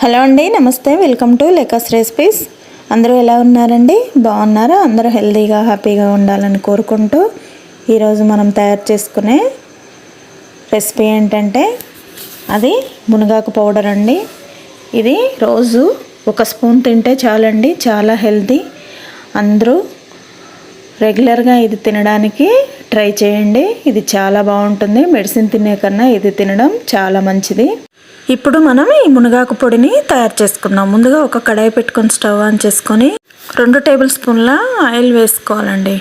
Hello అండి నమస్తే. Welcome to Lekha's recipes. అందరూ ఎలా ఉన్నారండి? బాగున్నారా? అందరూ హెల్తీగా హ్యాపీగా ఉండాలని కోరుకుంటూ ఈరోజు మనం తయారు చేసుకునే రెసిపీ ఏంటంటే అది మునగాకు పౌడర్ అండి. ఇది రోజు ఒక స్పూన్ తింటే చాలండి చాలా హెల్తీ అందరూ రెగ్యులర్గా ఇది తినడానికి ట్రై చేయండి. ఇది చాలా బాగుంటుంది. మెడిసిన్ తినే కన్నా ఇది తినడం చాలా మంచిది. ఇప్పుడు మనం ఈ మునగాకు పొడిని తయారు చేసుకుందాం. ముందుగా ఒక కడాయి పెట్టుకొని స్టవ్ ఆన్ చేసుకొని రెండు టేబుల్ స్పూన్ల ఆయిల్ వేసుకోవాలండి.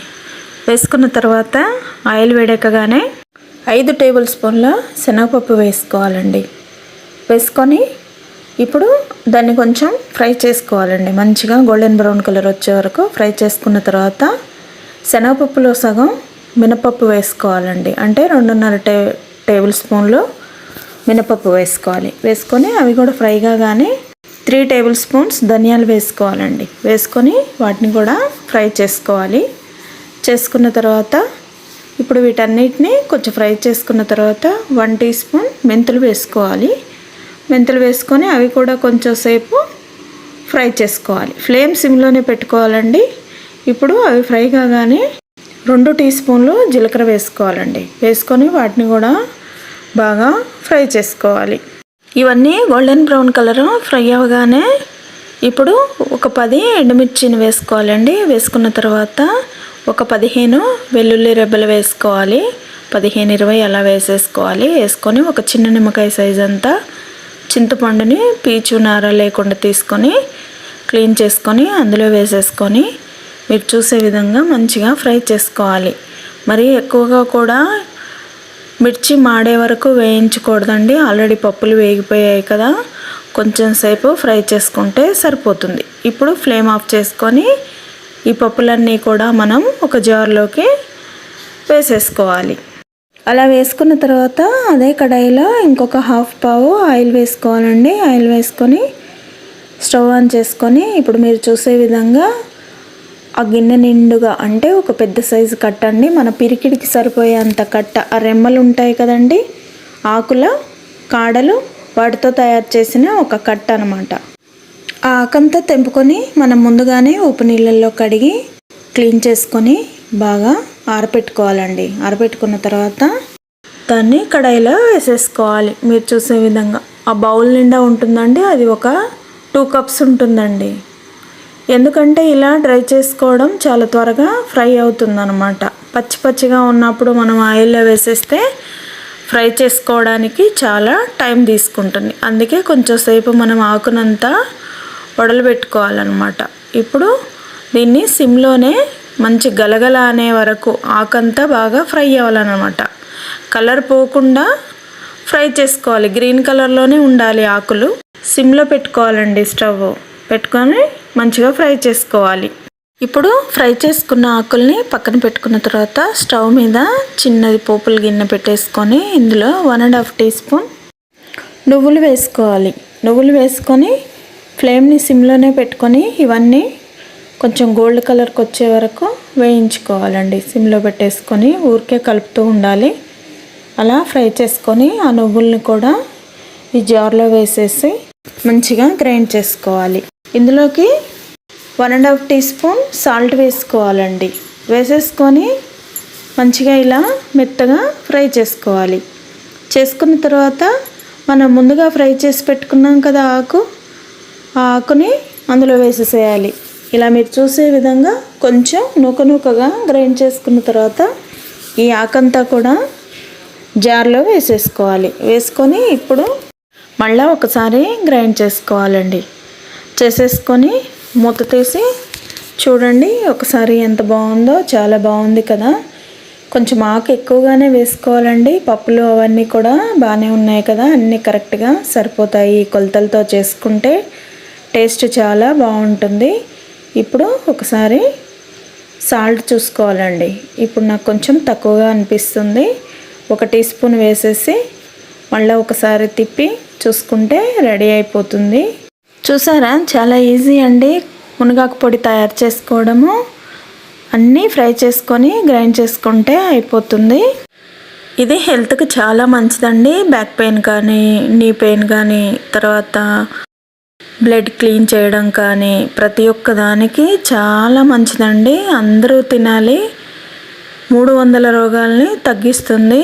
వేసుకున్న తర్వాత ఆయిల్ వేడెక్కగానే ఐదు టేబుల్ స్పూన్ల శనగపప్పు వేసుకోవాలండి. వేసుకొని ఇప్పుడు దాన్ని కొంచెం ఫ్రై చేసుకోవాలండి. మంచిగా గోల్డెన్ బ్రౌన్ కలర్ వచ్చే వరకు ఫ్రై చేసుకున్న తర్వాత శనగపప్పులో సగం మినపప్పు వేసుకోవాలండి. అంటే రెండున్నర టే టేబుల్ స్పూన్లు మినపప్పు వేసుకోవాలి. వేసుకొని అవి కూడా ఫ్రై కాగానే త్రీ టేబుల్ స్పూన్స్ ధనియాలు వేసుకోవాలండి. వేసుకొని వాటిని కూడా ఫ్రై చేసుకోవాలి. చేసుకున్న తర్వాత ఇప్పుడు వీటన్నిటిని కొంచెం ఫ్రై చేసుకున్న తర్వాత వన్ టీ స్పూన్ మెంతులు వేసుకోవాలి. మెంతులు వేసుకొని అవి కూడా కొంచెం సేపు ఫ్రై చేసుకోవాలి. ఫ్లేమ్ సిమ్లోనే పెట్టుకోవాలండి. ఇప్పుడు అవి ఫ్రై కాగానే రెండు టీ స్పూన్లు జీలకర్ర వేసుకోవాలండి. వేసుకొని వాటిని కూడా బాగా ఫ్రై చేసుకోవాలి. ఇవన్నీ గోల్డెన్ బ్రౌన్ కలర్ ఫ్రై అవ్వగానే ఇప్పుడు ఒక పది ఎండుమిర్చిని వేసుకోవాలండి. వేసుకున్న తర్వాత ఒక పదిహేను వెల్లుల్లి రెబ్బలు వేసుకోవాలి. పదిహేను ఇరవై అలా వేసేసుకోవాలి. వేసుకొని ఒక చిన్న నిమ్మకాయ సైజ్ అంతా చింతపండుని పీచు నార లేకుండా తీసుకొని క్లీన్ చేసుకొని అందులో వేసేసుకొని మీరు చూసే విధంగా మంచిగా ఫ్రై చేసుకోవాలి. మరి ఎక్కువగా కూడా మిర్చి మాడే వరకు వేయించకూడదండి. ఆల్రెడీ పప్పులు వేగిపోయాయి కదా. కొంచెం సేపు ఫ్రై చేసుకుంటే సరిపోతుంది. ఇప్పుడు ఫ్లేమ్ ఆఫ్ చేసుకొని ఈ పప్పులన్నీ కూడా మనం ఒక జార్లోకి వేసేసుకోవాలి. అలా వేసుకున్న తర్వాత అదే కడాయిలో ఇంకొక హాఫ్ పావు ఆయిల్ వేసుకోవాలండి. ఆయిల్ వేసుకొని స్టవ్ ఆన్ చేసుకొని ఇప్పుడు మీరు చూసే విధంగా ఆ గిన్నె నిండుగా అంటే ఒక పెద్ద సైజు కట్ట అండి మన పిరికిడికి సరిపోయేంత కట్ట. ఆ రెమ్మలు ఉంటాయి కదండి. ఆకుల కాడలు వాటితో తయారు చేసిన ఒక కట్ట అనమాట ఆ ఆకంతా తెంపుకొని మనం ముందుగానే ఉప్పు నీళ్ళల్లో కడిగి క్లీన్ చేసుకొని బాగా ఆరపెట్టుకోవాలండి. ఆరపెట్టుకున్న తర్వాత దాన్ని కడాయిలో వేసేసుకోవాలి. మీరు చూసే విధంగా. ఆ బౌల్ నిండా ఉంటుందండి. అది ఒక టూ కప్స్ ఉంటుందండి. ఎందుకంటే ఇలా డ్రై చేసుకోవడం చాలా త్వరగా ఫ్రై అవుతుందన్నమాట. పచ్చి పచ్చిగా ఉన్నప్పుడు మనం ఆయిల్లో వేసేస్తే ఫ్రై చేసుకోవడానికి చాలా టైం తీసుకుంటుంది. అందుకే కొంచెం సేపు మనం ఆకునంతా వడలబెట్టుకోవాలన్నమాట. ఇప్పుడు దీన్ని సిమ్లోనే మంచి గలగల అనే వరకు ఆకంతా బాగా ఫ్రై అవ్వాలన్నమాట. కలర్ పోకుండా ఫ్రై చేసుకోవాలి. గ్రీన్ కలర్లోనే ఉండాలి ఆకులు. సిమ్లో పెట్టుకోవాలండి స్టవ్. పెట్టుకొని మంచిగా ఫ్రై చేసుకోవాలి. ఇప్పుడు ఫ్రై చేసుకున్న ఆకుల్ని పక్కన పెట్టుకున్న తర్వాత స్టవ్ మీద చిన్నది పోపుల గిన్నె పెట్టేసుకొని ఇందులో one and half teaspoon నువ్వులు వేసుకోవాలి. నువ్వులు వేసుకొని ఫ్లేమ్ని సిమ్లోనే పెట్టుకొని ఇవన్నీ కొంచెం గోల్డ్ కలర్కి వచ్చే వరకు వేయించుకోవాలండి. సిమ్లో పెట్టేసుకొని ఊరికే కలుపుతూ ఉండాలి. అలా ఫ్రై చేసుకొని ఆ నువ్వుల్ని కూడా ఈ జార్లో వేసేసి మంచిగా గ్రైండ్ చేసుకోవాలి. ఇందులోకి one and half teaspoon salt వేసుకోవాలండి. వేసేసుకొని మంచిగా ఇలా మెత్తగా ఫ్రై చేసుకోవాలి. చేసుకున్న తర్వాత మనం ముందుగా ఫ్రై చేసి పెట్టుకున్నాం కదా ఆకు ఆ ఆకుని అందులో వేసేసేయాలి. ఇలా మీరు చూసే విధంగా కొంచెం నూక నూకగా గ్రైండ్ చేసుకున్న తర్వాత ఈ ఆకంతా కూడా జార్లో వేసేసుకోవాలి. వేసుకొని ఇప్పుడు మళ్ళీ ఒకసారి గ్రైండ్ చేసుకోవాలండి. చేసేసుకొని మూత తీసి చూడండి ఒకసారి ఎంత బాగుందో చాలా బాగుంది కదా. కొంచెం ఆకు ఎక్కువగానే వేసుకోవాలండి. పప్పులు అవన్నీ కూడా బాగానే ఉన్నాయి కదా అన్నీ కరెక్ట్గా సరిపోతాయి కొలతలతో చేసుకుంటే. టేస్ట్ చాలా బాగుంటుంది. ఇప్పుడు ఒకసారి సాల్ట్ చూసుకోవాలండి. ఇప్పుడు నాకు కొంచెం తక్కువగా అనిపిస్తుంది. ఒక టీ స్పూన్ వేసేసి మళ్ళీ ఒకసారి తిప్పి చూసుకుంటే రెడీ అయిపోతుంది. చూసారా? చాలా ఈజీ అండి. మునగాకు పొడి తయారు చేసుకోవడము. అన్నీ ఫ్రై చేసుకొని గ్రైండ్ చేసుకుంటే అయిపోతుంది. ఇది హెల్త్కి చాలా మంచిదండి. బ్యాక్ పెయిన్ కానీ నీ పెయిన్ కానీ తర్వాత బ్లడ్ క్లీన్ చేయడం కానీ ప్రతి ఒక్క దానికి చాలా మంచిదండి. అందరూ తినాలి. మూడు వందల రోగాల్ని తగ్గిస్తుంది.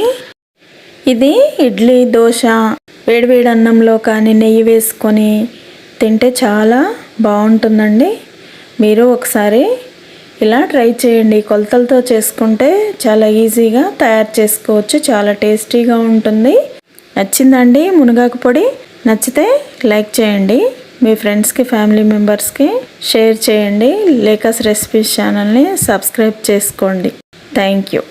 ఇది ఇడ్లీ దోశ వేడివేడి అన్నంలో కానీ నెయ్యి వేసుకొని తింటే చాలా బాగుంటుందండి. మీరు ఒకసారి ఇలా ట్రై చేయండి. కొలతలతో చేసుకుంటే చాలా ఈజీగా తయారు చేసుకోవచ్చు. చాలా టేస్టీగా ఉంటుంది. నచ్చిందండి మునగాకు పొడి. నచ్చితే లైక్ చేయండి. మీ ఫ్రెండ్స్కి ఫ్యామిలీ మెంబర్స్కి షేర్ చేయండి. లేకస్ రెసిపీస్ ఛానల్ని సబ్స్క్రైబ్ చేసుకోండి. Thank you.